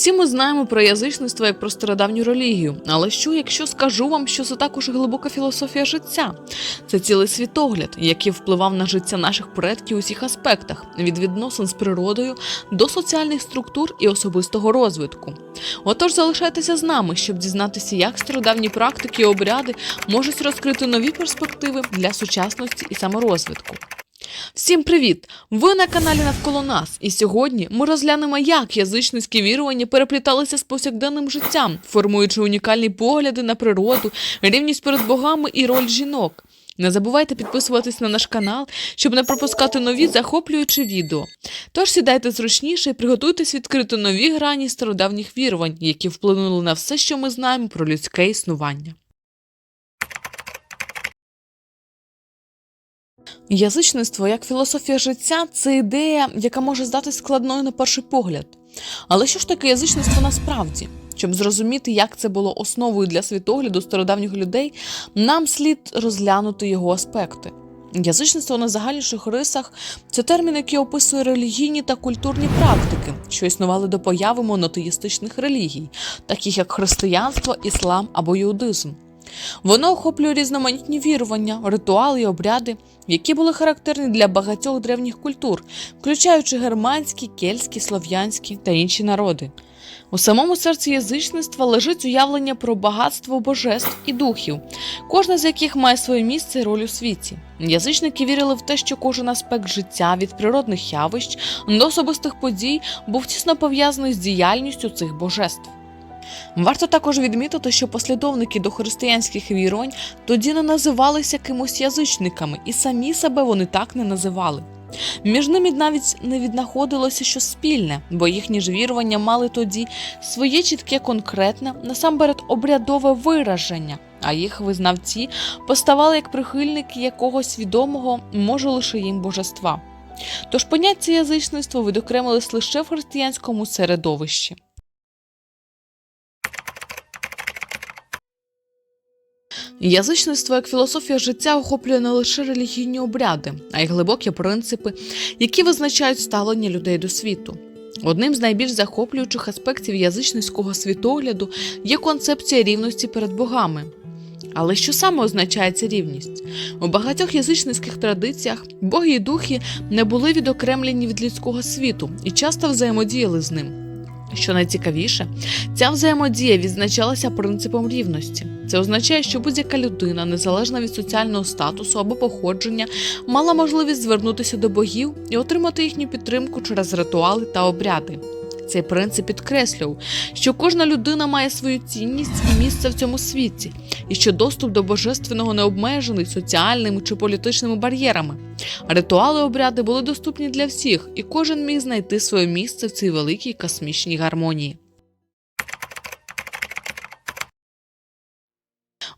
Всі ми знаємо про язичництво як про стародавню релігію. Але що, якщо скажу вам, що це також глибока філософія життя? Це цілий світогляд, який впливав на життя наших предків у всіх аспектах від відносин з природою до соціальних структур і особистого розвитку. Отож, залишайтеся з нами, щоб дізнатися, як стародавні практики і обряди можуть розкрити нові перспективи для сучасності і саморозвитку. Всім привіт! Ви на каналі Навколо нас, і сьогодні ми розглянемо, як язичницькі вірування перепліталися з повсякденним життям, формуючи унікальні погляди на природу, рівність перед богами і роль жінок. Не забувайте підписуватись на наш канал, щоб не пропускати нові захоплюючі відео. Тож сідайте зручніше і приготуйтесь відкрити нові грані стародавніх вірувань, які вплинули на все, що ми знаємо про людське існування. Язичництво як філософія життя це ідея, яка може здатись складною на перший погляд. Але що ж таке язичництво насправді? Щоб зрозуміти, як це було основою для світогляду стародавніх людей, нам слід розглянути його аспекти. Язичництво на загальніших рисах це термін, який описує релігійні та культурні практики, що існували до появи монотеїстичних релігій, таких як християнство, іслам або іудизм. Воно охоплює різноманітні вірування, ритуали і обряди, які були характерні для багатьох древніх культур, включаючи германські, кельтські, слов'янські та інші народи. У самому серці язичництва лежить уявлення про багатство божеств і духів, кожна з яких має своє місце і роль у світі. Язичники вірили в те, що кожен аспект життя від природних явищ до особистих подій був тісно пов'язаний з діяльністю цих божеств. Варто також відмітити, що послідовники дохристиянських вірувань тоді не називалися кимось язичниками, і самі себе вони так не називали. Між ними навіть не віднаходилося щось спільне, бо їхні ж вірування мали тоді своє чітке конкретне, насамперед обрядове вираження, а їх визнавці поставали як прихильники якогось відомого, може лише їм божества. Тож поняття язичництва відокремились лише в християнському середовищі. Язичництво як філософія життя охоплює не лише релігійні обряди, а й глибокі принципи, які визначають ставлення людей до світу. Одним з найбільш захоплюючих аспектів язичницького світогляду є концепція рівності перед богами. Але що саме означає ця рівність? У багатьох язичницьких традиціях боги і духи не були відокремлені від людського світу і часто взаємодіяли з ним. Що найцікавіше, ця взаємодія відзначалася принципом рівності. Це означає, що будь-яка людина, незалежно від соціального статусу або походження, мала можливість звернутися до богів і отримати їхню підтримку через ритуали та обряди. Цей принцип підкреслював, що кожна людина має свою цінність і місце в цьому світі, і що доступ до божественного не обмежений соціальними чи політичними бар'єрами. Ритуали обряди були доступні для всіх, і кожен міг знайти своє місце в цій великій космічній гармонії.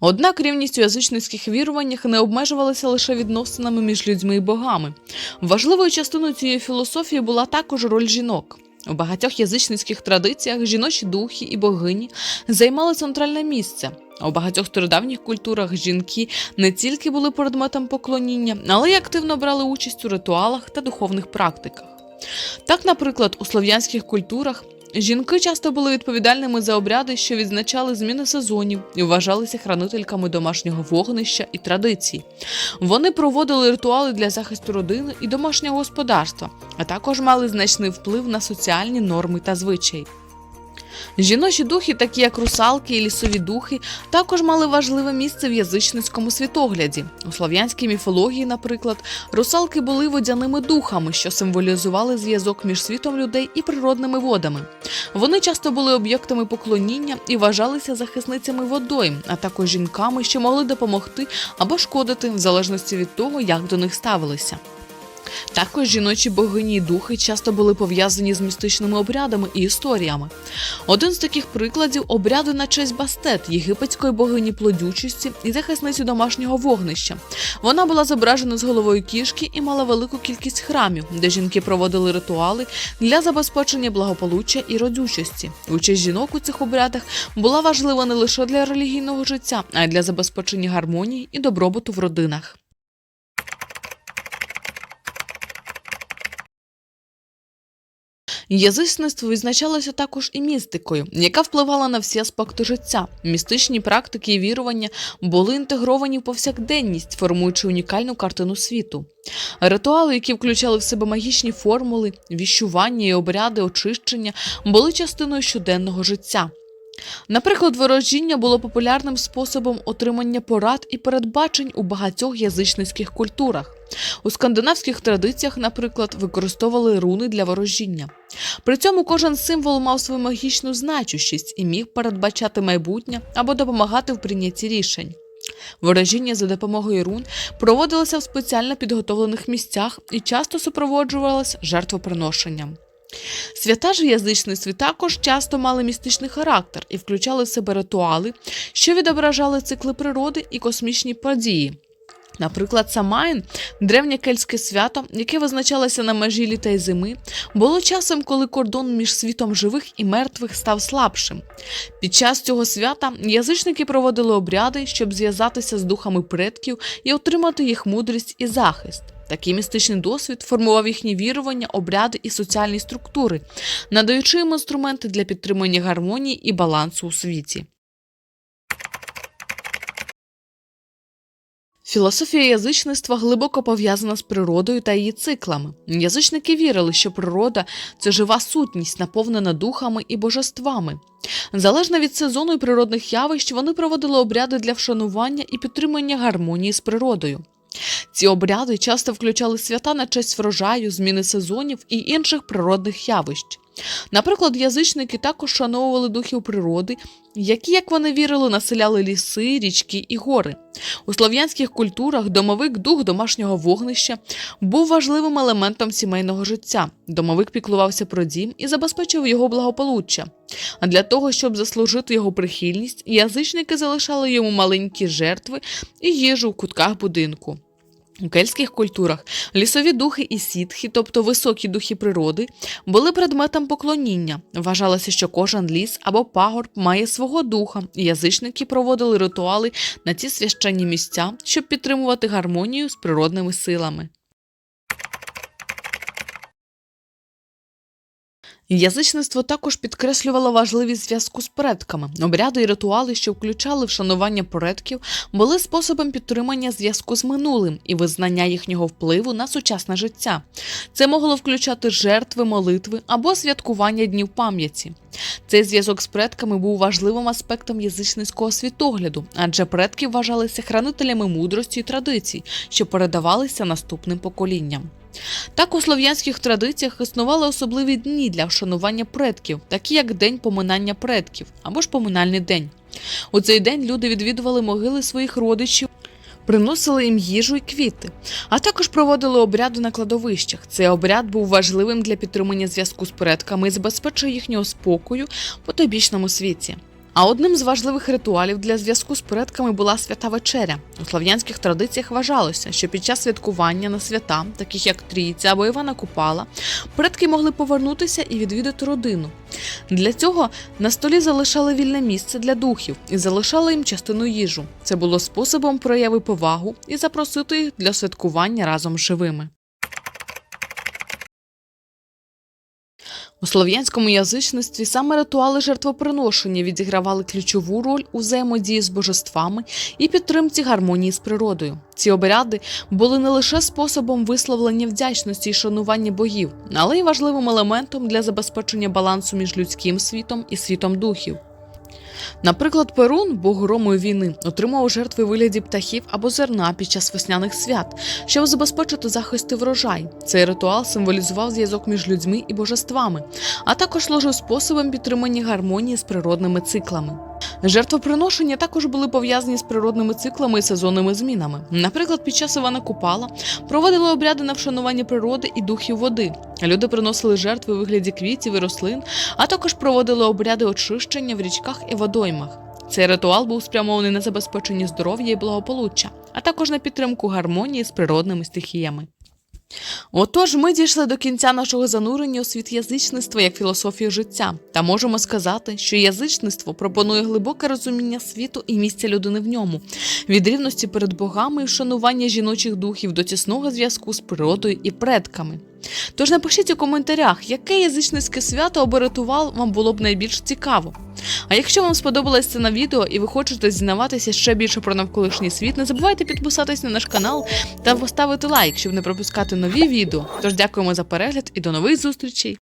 Однак рівність у язичницьких віруваннях не обмежувалася лише відносинами між людьми і богами. Важливою частиною цієї філософії була також роль жінок. У багатьох язичницьких традиціях жіночі духи і богині займали центральне місце. У багатьох стародавніх культурах жінки не тільки були предметом поклоніння, але й активно брали участь у ритуалах та духовних практиках. Так, наприклад, у слов'янських культурах жінки часто були відповідальними за обряди, що відзначали зміни сезонів і вважалися хранительками домашнього вогнища і традицій. Вони проводили ритуали для захисту родини і домашнього господарства, а також мали значний вплив на соціальні норми та звичаї. Жіночі духи, такі як русалки і лісові духи, також мали важливе місце в язичницькому світогляді. У слов'янській міфології, наприклад, русалки були водяними духами, що символізували зв'язок між світом людей і природними водами. Вони часто були об'єктами поклоніння і вважалися захисницями водойм, а також жінками, що могли допомогти або шкодити в залежності від того, як до них ставилися. Також жіночі богині і духи часто були пов'язані з містичними обрядами і історіями. Один з таких прикладів обряди на честь Бастет, єгипетської богині плодючості і захисниці домашнього вогнища. Вона була зображена з головою кішки і мала велику кількість храмів, де жінки проводили ритуали для забезпечення благополуччя і родючості. Участь жінок у цих обрядах була важлива не лише для релігійного життя, а й для забезпечення гармонії і добробуту в родинах. Язичництво відзначалося також і містикою, яка впливала на всі аспекти життя. Містичні практики і вірування були інтегровані в повсякденність, формуючи унікальну картину світу. Ритуали, які включали в себе магічні формули, віщування і обряди очищення, були частиною щоденного життя. Наприклад, ворожіння було популярним способом отримання порад і передбачень у багатьох язичницьких культурах. У скандинавських традиціях, наприклад, використовували руни для ворожіння. При цьому кожен символ мав свою магічну значущість і міг передбачати майбутнє або допомагати в прийнятті рішень. Ворожіння за допомогою рун проводилося в спеціально підготовлених місцях і часто супроводжувалося жертвоприношенням. Свята ж язичництві також часто мали містичний характер і включали в себе ритуали, що відображали цикли природи і космічні події. Наприклад, Самайн, древнє кельтське свято, яке визначалося на межі літа й зими, було часом, коли кордон між світом живих і мертвих став слабшим. Під час цього свята язичники проводили обряди, щоб зв'язатися з духами предків і отримати їх мудрість і захист. Такий містичний досвід формував їхні вірування, обряди і соціальні структури, надаючи їм інструменти для підтримання гармонії і балансу у світі. Філософія язичництва глибоко пов'язана з природою та її циклами. Язичники вірили, що природа це жива сутність, наповнена духами і божествами. Залежно від сезону і природних явищ, вони проводили обряди для вшанування і підтримання гармонії з природою. Ці обряди часто включали свята на честь врожаю, зміни сезонів і інших природних явищ. Наприклад, язичники також шановували духів природи, які, як вони вірили, населяли ліси, річки і гори. У слов'янських культурах домовик дух домашнього вогнища був важливим елементом сімейного життя. Домовик піклувався про дім і забезпечив його благополуччя. А для того, щоб заслужити його прихильність, язичники залишали йому маленькі жертви і їжу в кутках будинку. У кельтських культурах лісові духи і сітхи, тобто високі духи природи, були предметом поклоніння. Вважалося, що кожен ліс або пагорб має свого духа, і язичники проводили ритуали на ці священні місця, щоб підтримувати гармонію з природними силами. Язичництво також підкреслювало важливість зв'язку з предками. Обряди і ритуали, що включали вшанування предків, були способом підтримання зв'язку з минулим і визнання їхнього впливу на сучасне життя. Це могло включати жертви, молитви або святкування днів пам'яті. Цей зв'язок з предками був важливим аспектом язичницького світогляду, адже предки вважалися хранителями мудрості і традицій, що передавалися наступним поколінням. Так у слов'янських традиціях існували особливі дні для вшанування предків, такі як День поминання предків або ж поминальний день. У цей день люди відвідували могили своїх родичів. Приносили їм їжу і квіти, а також проводили обряди на кладовищах. Цей обряд був важливим для підтримання зв'язку з предками і забезпечує їхнього спокою в потойбічному світі. А одним з важливих ритуалів для зв'язку з предками була свята вечеря. У слав'янських традиціях вважалося, що під час святкування на свята, таких як Трійця або Івана Купала, предки могли повернутися і відвідати родину. Для цього на столі залишали вільне місце для духів і залишали їм частину їжу. Це було способом прояви повагу і запросити їх для святкування разом живими. У слов'янському язичництві саме ритуали жертвоприношення відігравали ключову роль у взаємодії з божествами і підтримці гармонії з природою. Ці обряди були не лише способом висловлення вдячності і шанування богів, але й важливим елементом для забезпечення балансу між людським світом і світом духів. Наприклад, Перун, бог грому війни, отримав жертви вигляді птахів або зерна під час весняних свят, щоб забезпечити захист і врожай. Цей ритуал символізував зв'язок між людьми і божествами, а також служив способом підтримання гармонії з природними циклами. Жертвоприношення також були пов'язані з природними циклами і сезонними змінами. Наприклад, під час Івана Купала проводили обряди на вшанування природи і духів води. Люди приносили жертви у вигляді квітів і рослин, а також проводили обряди очищення в річках і водоймах. Цей ритуал був спрямований на забезпечення здоров'я і благополуччя, а також на підтримку гармонії з природними стихіями. Отож, ми дійшли до кінця нашого занурення у світ язичництва як філософію життя, та можемо сказати, що язичництво пропонує глибоке розуміння світу і місця людини в ньому, від рівності перед богами і вшанування жіночих духів до тісного зв'язку з природою і предками. Тож напишіть у коментарях, яке язичницьке свято або ритуал вам було б найбільш цікаво. А якщо вам сподобалось це на відео і ви хочете дізнаватися ще більше про навколишній світ, не забувайте підписатись на наш канал та поставити лайк, щоб не пропускати нові відео. Тож дякуємо за перегляд і до нових зустрічей!